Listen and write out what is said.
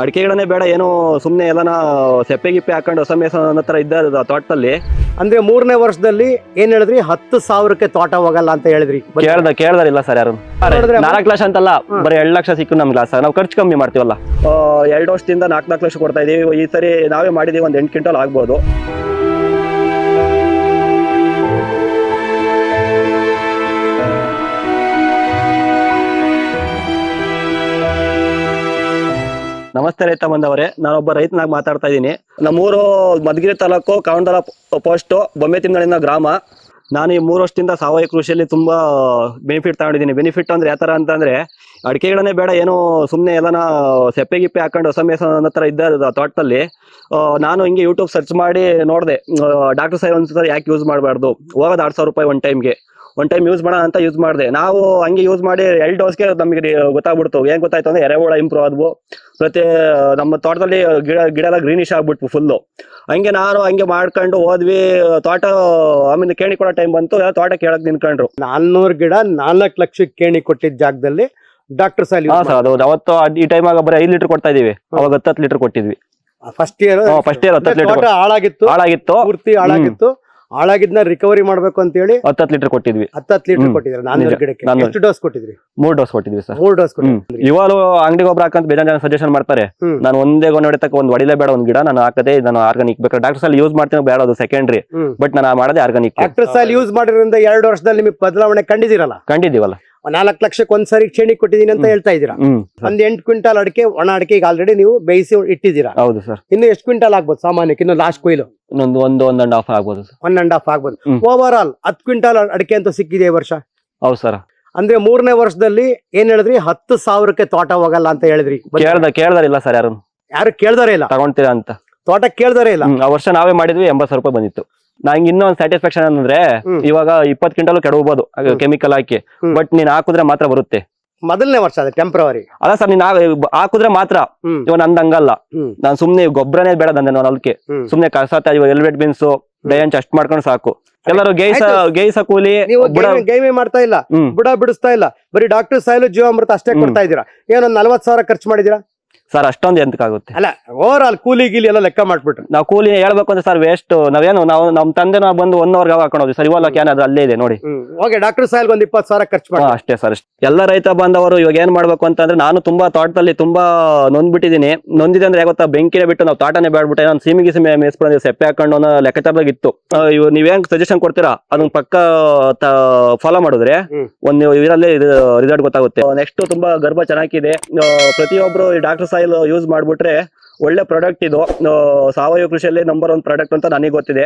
ಅಡಿಕೆ ಗಿಡನೇ ಬೇಡ ಏನು ಸುಮ್ಮನೆ ಎಲ್ಲನ ಸೆಪ್ಪೆ ಗಿಪ್ಪೆ ಹಾಕೊಂಡು ಹೊಸ ಮೇಸ ಹತ್ರ ಇದ್ದ ತೋಟದಲ್ಲಿ. ಅಂದ್ರೆ ಮೂರನೇ ವರ್ಷದಲ್ಲಿ ಏನ್ ಹೇಳಿದ್ರಿ? ಹತ್ತು ಸಾವಿರಕ್ಕೆ ತೋಟ ಹೋಗಲ್ಲ ಅಂತ ಹೇಳಿದ್ರಿ. ಕೇಳ್ದ ಕೇಳ್ದಾರಿಲ್ಲ ಸರ್ ಯಾರು. ನಾಲ್ಕು ಲಕ್ಷ ಅಂತಲ್ಲ. ಬರೀ ಎರಡು ಲಕ್ಷ ಸಿಕ್ಕು ನಮ್ಗೆ ಲಾಸ್ ನಾವು ಖರ್ಚು ಕಮ್ಮಿ ಮಾಡ್ತೀವಲ್ಲ. ಎರಡು ವರ್ಷದಿಂದ ನಾಲ್ಕು ನಾಲ್ಕು ಲಕ್ಷ ಕೊಡ್ತಾ ಇದೀವಿ. ಈ ಸರಿ ನಾವೇ ಮಾಡಿದೀವಿ ಒಂದು ಎಂಟು ಕ್ವಿಂಟಲ್ ಆಗ್ಬೋದು. ನಮಸ್ತೆ ರೈತ ಬಂದವರೇ. ನಾನೊಬ್ಬ ರೈತನಾಗಿ ಮಾತಾಡ್ತಾ ಇದ್ದೀನಿ ನಮ್ಮೂರು ಮಧುಗಿರಿ ತಾಲೂಕು ಕಾವಂಡಲ ಪೋಸ್ಟು ಬೊಮ್ಮೆ ತಿಂಗಳಿಂದ ಗ್ರಾಮ. ನಾನು ಈ ಮೂರು ವರ್ಷದಿಂದ ಸಾವಯವ ಕೃಷಿಯಲ್ಲಿ ತುಂಬಾ ಬೆನಿಫಿಟ್ ತಗೊಂಡಿದ್ದೀನಿ. ಬೆನಿಫಿಟ್ ಅಂದ್ರೆ ಯಾವ ಅಂತಂದ್ರೆ, ಅಡಿಕೆಗಳನ್ನೇ ಬೇಡ, ಏನು ಸುಮ್ಮನೆ ಎಲ್ಲನ ಸೆಪ್ಪೆ ಗಿಪ್ಪೆ ಹಾಕೊಂಡು ಹೊಸ ಮೇಸ ಹತ್ರ ಇದ್ದ ತೋಟದಲ್ಲಿ ನಾನು ಹಿಂಗೆ ಯೂಟ್ಯೂಬ್ ಸರ್ಚ್ ಮಾಡಿ ನೋಡಿದೆ. ಡಾಕ್ಟರ್ ಸಾಹೇಬ್ ಒಂದ್ಸರಿ ಯಾಕೆ ಯೂಸ್ ಮಾಡಬಾರ್ದು? ಹೋಗೋದು ಆರು ಸಾವಿರ ರೂಪಾಯಿ ಒನ್ ಟೈಮ್ಗೆ ಒನ್ ಟೈಮ್ ಯೂಸ್ ಮಾಡೋಣ ಅಂತ ಯೂಸ್ ಮಾಡಿದೆ. ನಾವು ಹಂಗೆ ಯೂಸ್ ಮಾಡಿ ಎರಡು ಡೋಸ್ಗೆ ನಮಗೆ ಗೊತ್ತಾಗ್ಬಿಡ್ತು. ಏನ್ ಗೊತ್ತಾಯ್ತು ಅಂದ್ರೆ ಎರೆಹುಳ ಇಂಪ್ರೂವ್ ಆದ್ವು. ಮತ್ತೆ ನಮ್ಮ ತೋಟದಲ್ಲಿ ಗಿಡ ಗಿಡ ಎಲ್ಲ ಗ್ರೀನಿಶ್ ಆಗ್ಬಿಟ್ವು ಫುಲ್ಲು ಹಂಗೆ ನಾನು ಹಂಗೆ ಮಾಡ್ಕೊಂಡು ಹೋದ್ವಿ. ತೋಟ ಆಮೇಲೆ ಕೇಣಿ ಕೊಡೋ ಟೈಮ್ ಬಂತು. ತೋಟ ಕೇಳಕ್ ನಿನ್ಕೊಂಡ್ರು ನಾಲ್ನೂರು ಗಿಡ ನಾಲ್ಕು ಲಕ್ಷಕ್ಕೆ ಕೇಣಿ ಕೊಟ್ಟಿದ್ದ ಜಾಗದಲ್ಲಿ ಡಾಕ್ಟರ್ ಸಾಲಿ ಹಾ ಸರ್ ಅದು ಅವತ್ತು ಈ ಟೈಮ್ ಆಗ ಬರೀ ಐದು ಲೀಟರ್ ಕೊಡ್ತಾ ಇದೀವಿ ಅವಾಗ ಹತ್ತು ಲೀಟರ್ ಕೊಟ್ಟಿದ್ವಿ. ಫಸ್ಟ್ ಇಯರ್ ಫಸ್ಟ್ ಇಯರ್ ಹತ್ತು ತೋಟ ಲೀಟರ್ ಹಾಳಾಗಿತ್ತು. ಹಾಳಾಗಿತ್ತು. ಪೂರ್ತಿ ಹಾಳಾಗಿತ್ತು. ಹಾಳಾಗಿದ್ನ ರಿಕವರಿ ಮಾಡ್ಬೇಕು ಅಂತ ಹೇಳಿ ಹತ್ತು ಲೀಟರ್ ಕೊಟ್ಟಿದ್ವಿ. ಹತ್ತತ್ತು ಲೀಟರ್ ಹ್ಮ್. ಕೊಟ್ಟಿದ್ರಿ ನಾನ್ನೂರು ನಿಜ. ಗಿಡಕ್ಕೆ. ನಾನ್ನೂರು. ಎಷ್ಟು ಡೋಸ್ ಕೊಟ್ಟಿದ್ರಿ? ಮೂರ್ ಡೋಸ್ ಕೊಟ್ಟಿದ್ವಿ ಸರ್. ಮೂರ್ ಡೋಸ್ ಹ್ಮ್. ಕೊಟ್ಟಿದ್ರಿ ಇವಾಗಲೂ ಅಂಗಡಿ ಗೊಬ್ಬರ ಹಾಕಂತ ಬೇಜಾನ್ ಜನ ಸಜೆಷನ್ ಮಾಡ್ತಾರೆ. ಹ್ಮ್. ನಾನು ಒಂದೇ ಗೊನೆ ಹೊಡಿತಕ್ಕ ಒಂದ್ ಹೊಡಿಲೇ ಬೇಡ ಒಂದ್ ಗಿಡ ನಾನು ಹಾಕದೆ ನಾನು ಆರ್ಗಾನಿಕ್ ಬೇಕಾದ್ರೆ. ಡಾಕ್ಟರ್ ಅಲ್ಲಿ ಯೂಸ್ ಮಾಡ್ತೀನಿ ಬೇಡ ಅದು ಸೆಕೆಂಡ್ರಿ ಹ್ಮ್. ಬಟ್ ನಾನು ಮಾಡೋದೇ ಆರ್ಗಾನಿಕ್ ಡಾಕ್ಟರ್ ಸಾಲ್ ಯೂಸ್ ಮಾಡಿರೋದ್ರಿಂದ ಎರಡು ವರ್ಷದಲ್ಲಿ ನಿಮಗೆ ಬದಲಾವಣೆ ಕಂಡಿದ್ದೀರಲ್ಲ? ಕಂಡಿದ್ದೀವಲ್ಲ. ನಾಲ್ಕು ಲಕ್ಷಕ್ಕೆ ಒಂದ್ಸರಿ ಕ್ಷೇಣಿ ಕೊಟ್ಟಿದ್ದೀನಿ ಅಂತ ಹೇಳ್ತಾ ಇದೀರಾ ಒಂದ್ ಎಂಟು ಕ್ವಿಂಟಾಲ್ ಅಡಿಕೆ ಒಣ ಅಡಿಕೆ ಈಗ ಆಲ್ರೆಡಿ ನೀವು ಬೇಯಿಸಿ ಇಟ್ಟಿದ್ದೀರಾ? ಹೌದು ಸರ್. ಇನ್ನು ಎಷ್ಟು ಕ್ವಿಂಟಲ್ ಆಗ್ಬೋದು ಸಾಮಾನ್ಯಕ್ಕೆ? ಇನ್ನು ಲಾಸ್ಟ್ ಕೊಯ್ಲು? ಇನ್ನೊಂದು ಒಂದು ಒಂದ್ ಅಂಡ್ ಹಾಫ್ ಆಗ್ಬೋದು ಸರ್. ಒನ್ ಅಂಡ್ ಹಾಫ್ ಆಗ್ಬೋದು. ಓವರ್ ಆಲ್ ಹತ್ತು ಕ್ವಿಂಟಾಲ್ ಅಡಿಕೆ ಅಂತ ಸಿಕ್ಕಿದೆ ಈ ವರ್ಷ? ಹೌದು ಸರ್. ಅಂದ್ರೆ ಮೂರನೇ ವರ್ಷದಲ್ಲಿ ಏನ್ ಹೇಳಿದ್ರಿ? ಹತ್ತು ಸಾವಿರಕ್ಕೆ ತೋಟ ಹೋಗಲ್ಲ ಅಂತ ಹೇಳಿದ್ರಿ. ಕೇಳ್ದ ಕೇಳ್ದಾರಿಲ್ಲ ಸರ್ ಯಾರು ಯಾರು ಕೇಳ್ದಾರೆ ಇಲ್ಲ? ತಗೊಂತೀರಾ ಅಂತ. ತೋಟ ಕೇಳ್ದಾರೆ ಇಲ್ಲ? ಆ ವರ್ಷ ನಾವೇ ಮಾಡಿದ್ವಿ ಎಂಬತ್ ಸಾವಿರ ರೂಪಾಯಿ ಬಂದಿತ್ತು. ನಂಗೆ ಇನ್ನೊಂದು ಸ್ಯಾಟಿಸ್ಫ್ಯಾಕ್ಷನ್ ಅಂದ್ರೆ. ಇವಾಗ ಇಪ್ಪತ್ತು ಕ್ವಿಂಟಲ್ ಕೆಡಬಹುದು ಕೆಮಿಕಲ್ ಹಾಕಿ. ಬಟ್ ನೀನ್ ಹಾಕುದ್ರೆ ಮಾತ್ರ ಬರುತ್ತೆ. ಮೊದಲನೇ ವರ್ಷ ಅದೇ ಟೆಂಪ್ರವರಿ ಅಲ್ಲ ಸರ್ ನೀನ್ ಹಾಕುದ್ರೆ ಮಾತ್ರ. ಇವ ನಂದ್ ಹಂಗಲ್ಲ. ನಾನ್ ಸುಮ್ನೆ ಗೊಬ್ಬರನೇ ಬೇಡ ನಂದೆ ನಾನು ಅದಕ್ಕೆ. ಸುಮ್ನೆ ಕಸ ಇವಾಗ ಎಲ್ವೆಟ್ ಬೀನ್ಸ್ ಡಯಂಚ್ ಅಷ್ಟ್ ಮಾಡ್ಕೊಂಡು ಸಾಕು. ಎಲ್ಲರೂ ಗೈಸ ಗೈಸ ಕೂಲಿ ಗೈಮೆ- ಮಾಡ್ತಾ ಇಲ್ಲ. ಬುಡ ಬಿಡಿಸ್ತಾ ಇಲ್ಲ. ಬರೀ ಡಾಕ್ಟರ್ ಸಾಯಲು ಜೀವಾಮೃತ ಅಷ್ಟೇ. ಕೊಡ್ತಾ ಇದೀರಾ ಏನೊಂದ್ ನಲ್ವತ್ ಸಾವಿರ ಖರ್ಚು ಮಾಡಿದೀರಾ ಸರ್ ಅಷ್ಟೊಂದು ಎಂತಕ್ಕಾಗುತ್ತೆ? ಅಲ್ಲ ಓವರ್ ಆಲ್ ಕೂಲಿ ಗೀಲಿ ಎಲ್ಲ ಲೆಕ್ಕ ಮಾಡ್ಬಿಟ್ರು. ನಾವು ಕೂಲಿ ಹೇಳ್ಬೇಕು ಅಂದ್ರೆ ಸರ್ ವೇಸ್ಟ್ ನಾವೇನು ನಾವು ನಮ್ ತಂದೆ ನಾವು ಬಂದು ಒನ್ ಅವರ್ಗೆ ಹಾಕೊಂಡು ಹೋದ್ವಿ. ಸರ್ ಇವಾಗ ಕ್ಯಾನ್ ಅದು ಅಲ್ಲೇ ಇದೆ ನೋಡಿ. ಓಕೆ ಡಾಕ್ಟರ್ ಸಾಹೇಬ್ ಒಂದ್ ಇಪ್ಪತ್ತು ಸಾವಿರ ಖರ್ಚು ಮಾಡಿ ಅಷ್ಟೇ ಸರ್ ಅಷ್ಟೇ. ಎಲ್ಲ ರೈತ ಬಂದವರು ಇವಾಗ ಏನ್ ಮಾಡ್ಬೇಕು ಅಂತಂದ್ರೆ ನಾನು ತುಂಬಾ ತೋಟದಲ್ಲಿ ತುಂಬಾ ನೊಂದ್ಬಿಟ್ಟಿದ್ದೀನಿ. ನೊಂದಿದೆ ಅಂದ್ರೆ ಗೊತ್ತಾ ಬೆಂಕಿನೇ ಬಿಟ್ಟು ನಾವು ತೋಟನೇ ಬೇಡ್ಬಿಟ್ಟೆ ನಾನು ಸೀಮಿಗೆ ಸೀಮೆ ಮೇಸ್ಕೊಂಡು ಸೆಪ್ಪೆ ಹಾಕೊಂಡು ಅನ್ನೋ ಲೆಕ್ಕಾಚಾರದಾಗ ಇತ್ತು. ಇವ್ ನೀವೇನ್ ಸಜೆಷನ್ ಕೊಡ್ತೀರಾ? ಅದನ್ನ ಪಕ್ಕ ಫಾಲೋ ಮಾಡಿದ್ರೆ ಒಂದು ಇದರಲ್ಲೇ ರಿಸಲ್ಟ್ ಗೊತ್ತಾಗುತ್ತೆ. ನೆಕ್ಸ್ಟ್ ತುಂಬಾ ಗರ್ಭ ಚೆನ್ನಾಗಿದೆ. ಪ್ರತಿಯೊಬ್ರು ಡಾಕ್ಟರ್ ಸಾಯಿಲ್ ಯೂಸ್ ಮಾಡ್ಬಿಟ್ರೆ ಒಳ್ಳೆ ಪ್ರಾಡಕ್ಟ್ ಇದು. ಸಾವಯವ ಕೃಷಿಯಲ್ಲಿ ನಂಬರ್ ಒನ್ ಪ್ರಾಡಕ್ಟ್ ಅಂತ ನನಗೆ ಗೊತ್ತಿದೆ.